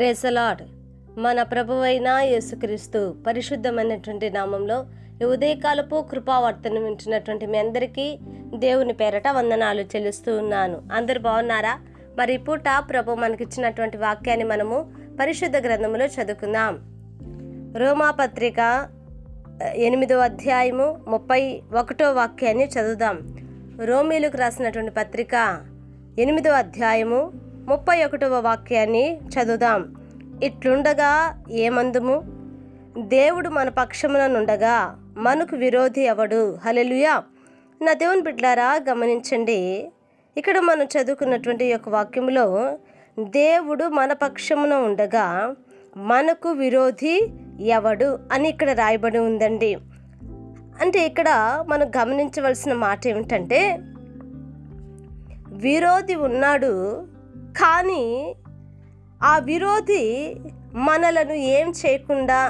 Praise the Lord మన ప్రభువైన యేసుక్రీస్తు పరిశుద్ధమైనటువంటి నామంలో ఈ ఉదయకాలపు కృపావర్తన వింటున్నటువంటి మీ అందరికీ దేవుని పేరట వందనాలు చెల్లిస్తూ ఉన్నాను. అందరు బాగున్నారా? మరి పూట ప్రభు మనకిచ్చినటువంటి వాక్యాన్ని మనము పరిశుద్ధ గ్రంథంలో చదువుకుందాం. రోమా పత్రిక ఎనిమిదో అధ్యాయము ముప్పై ఒకటో వాక్యాన్ని చదువుదాం. రోమీలకు రాసినటువంటి పత్రిక ఎనిమిదో అధ్యాయము ముప్పై ఒకటవ వాక్యాన్ని చదువుదాం. ఇట్లుండగా ఏమందుము? దేవుడు మన పక్షముననుండగా మనకు విరోధి ఎవడు? హలెలుయా నా దేవుని బిడ్డారా గమనించండి. ఇక్కడ మనం చదువుకున్నటువంటి ఈ యొక్క వాక్యంలో దేవుడు మన పక్షమున ఉండగా మనకు విరోధి ఎవడు అని ఇక్కడ రాయబడి ఉందండి. అంటే ఇక్కడ మనం గమనించవలసిన మాట ఏమిటంటే విరోధి ఉన్నాడు కానీ ఆ విరోధి మనలను ఏం చేయకుండా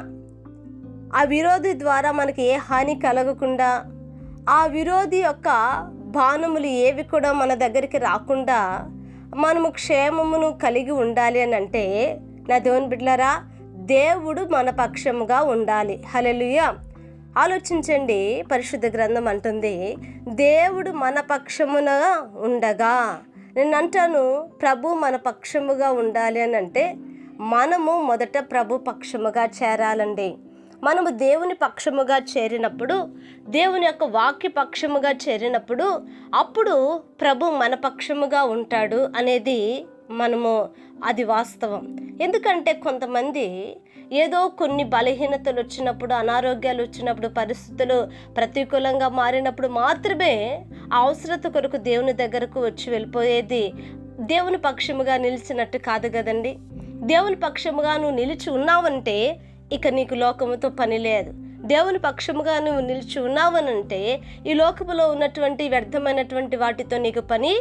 ఆ విరోధి ద్వారా మనకి ఏ హాని కలగకుండా ఆ విరోధి యొక్క బాణములు ఏవి కూడా మన దగ్గరికి రాకుండా మనము క్షేమమును కలిగి ఉండాలి అని అంటే నా దేవుని బిడ్డలరా దేవుడు మన పక్షముగా ఉండాలి. హలెలుయ ఆలోచించండి పరిశుద్ధ గ్రంథం అంటుంది దేవుడు మన పక్షమున ఉండగా నేను అంటాను ప్రభు మన పక్షముగా ఉండాలి అని అంటే మనము మొదట ప్రభు పక్షముగా చేరాలండి. మనము దేవుని పక్షముగా చేరినప్పుడు దేవుని యొక్క వాక్య పక్షముగా చేరినప్పుడు అప్పుడు ప్రభు మన పక్షముగా ఉంటాడు అనేది మనము అది వాస్తవం. ఎందుకంటే కొంతమంది ఏదో కొన్ని బలహీనతలు వచ్చినప్పుడు అనారోగ్యాలు వచ్చినప్పుడు పరిస్థితులు ప్రతికూలంగా మారినప్పుడు మాత్రమే అవసరత కొరకు దేవుని దగ్గరకు వచ్చి వెళ్ళిపోయేది దేవుని పక్షముగా నిలిచినట్టు కాదు కదండి. దేవుని పక్షముగా నువ్వు నిలిచి ఉన్నావంటే ఇక నీకు లోకముతో పని లేదు. దేవుని పక్షముగా నువ్వు నిలిచి ఉన్నావనంటే ఈ లోకములో ఉన్నటువంటి వ్యర్థమైనటువంటి వాటితో నీకు పని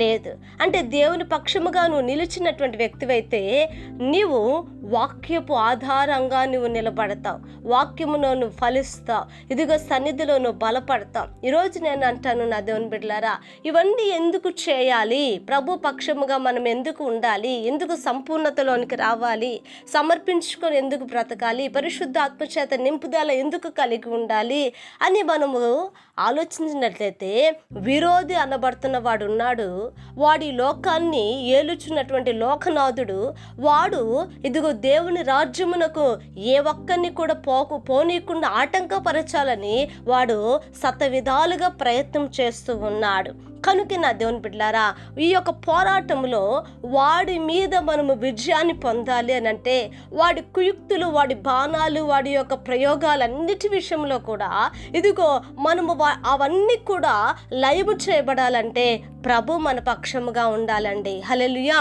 లేదు. అంటే దేవుని పక్షముగా నువ్వు నిలిచినటువంటి వ్యక్తివైతే నీవు వాక్యపు ఆధారంగా నువ్వు నిలబడతావు. వాక్యములో నువ్వు ఫలిస్తావు. ఇదిగో సన్నిధిలో నువ్వు బలపడతావు ఈరోజు నేను అంటాను నా దేవుని బిడ్డలారా ఇవన్నీ ఎందుకు చేయాలి? ప్రభు పక్షముగా మనం ఎందుకు ఉండాలి? ఎందుకు సంపూర్ణతలోనికి రావాలి? సమర్పించుకొని ఎందుకు బ్రతకాలి? పరిశుద్ధ ఆత్మచేత నింపుదల ఎందుకు కలిగి ఉండాలి అని మనము ఆలోచించినట్లయితే విరోధి అనబడుతున్న వాడు ఉన్నాడు వాడి లోకాన్ని ఏలుచున్నటువంటి లోకనాథుడు. వాడు ఇదిగో దేవుని రాజ్యమునకు ఏ ఒక్కరిని కూడా పోకు పోనీయకుండా ఆటంకపరచాలని వాడు సత విధాలుగా ప్రయత్నం చేస్తూ ఉన్నాడు. కనుక నా దేవుని బిడ్డలారా ఈ యొక్క పోరాటంలో వాడి మీద మనము విజయాన్ని పొందాలి అని అంటే వాడి కుయుక్తులు వాడి బాణాలు వాడి యొక్క ప్రయోగాలన్నిటి విషయంలో కూడా ఇదిగో మనము వా- అవన్నీ కూడా లైవ్ చేయబడాలంటే ప్రభు మన పక్షముగా ఉండాలండి. హలెలుయా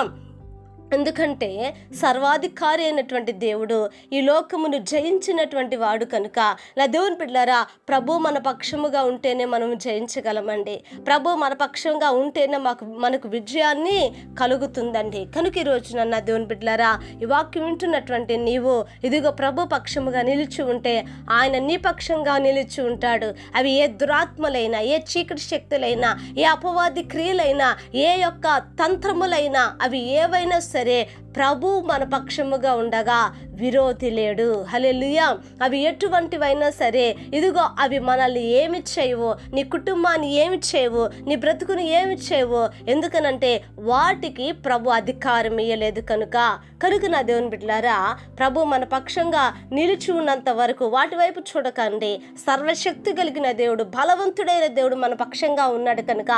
ఎందుకంటే సర్వాధికారి అయినటువంటి దేవుడు ఈ లోకమును జయించినటువంటి వాడు కనుక. నా దేవుని బిడ్డారా ప్రభు మన పక్షముగా ఉంటేనే మనం జయించగలమండి. ప్రభు మన పక్షంగా ఉంటేనే మాకు మనకు విజయాన్ని కలుగుతుందండి. కనుక ఈ రోజున దేవుని బిడ్డారా ఈ వాక్యం వింటున్నటువంటి నీవు ఇదిగో ప్రభు పక్షముగా నిలిచి ఉంటే ఆయన నీ పక్షంగా నిలిచి ఉంటాడు. అవి ఏ దురాత్మలైనా ఏ చీకటి శక్తులైనా ఏ అపవాది క్రియలైనా ఏ యొక్క తంత్రములైనా అవి ఏవైనా సరే ప్రభు మన పక్షముగా ఉండగా విరోధి లేడు. హలెలుయా అవి ఎటువంటివైనా సరే ఇదిగో అవి మనల్ని ఏమి చేయవు నీ కుటుంబాన్ని ఏమి చేయవు నీ బ్రతుకుని ఏమి చేయవు. ఎందుకనంటే వాటికి ప్రభు అధికారం ఇయ్యలేదు కనుక. కనుక నా దేవుని బిడ్డలారా ప్రభు మన పక్షంగా నిలిచి ఉన్నంత వరకు వాటి వైపు చూడకండి. సర్వశక్తి కలిగిన దేవుడు బలవంతుడైన దేవుడు మన పక్షంగా ఉన్నాడు కనుక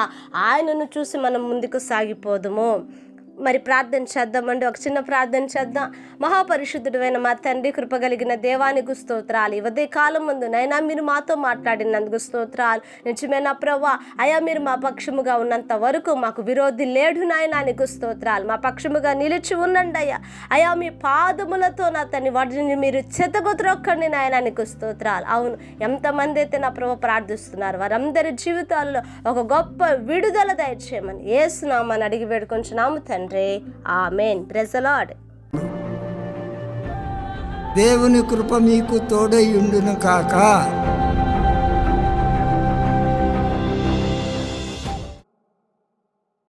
ఆయనను చూసి మనం ముందుకు సాగిపోదుము. మరి ప్రార్థన చేద్దామండి. ఒక చిన్న ప్రార్థన చేద్దాం. మహాపరిశుద్ధుడైన మా తండ్రి కృపగలిగిన దేవానికి స్తోత్రాలు ఇవదే కాలం ముందు నైనా మీరు మాతో మాట్లాడినందుకు స్తోత్రాలు. నిజమైన ప్రవ్వా? అయా మీరు మా పక్షముగా ఉన్నంత వరకు మాకు విరోధి లేడు నాయనా నీకు స్తోత్రాలు. మా పక్షముగా నిలిచి ఉండండి అయ్యా. అయా మీ పాదములతో నా తన్ని వాటిని మీరు చెతగొత్రొక్కండి నాయనా నీకు స్తోత్రాలు. అవును ఎంతమంది అయితే నా ప్రభు ప్రార్థిస్తున్నారు వారందరి జీవితాల్లో ఒక గొప్ప విడుదల దయచేయమని ఏసునామని అడిగి వేడుకొంచున్నాము తండ్రి. తండ్రి. ఆమెన్. ప్రెజలాడ్ దేవుని కృప మీకు తోడై ఉండును కాక.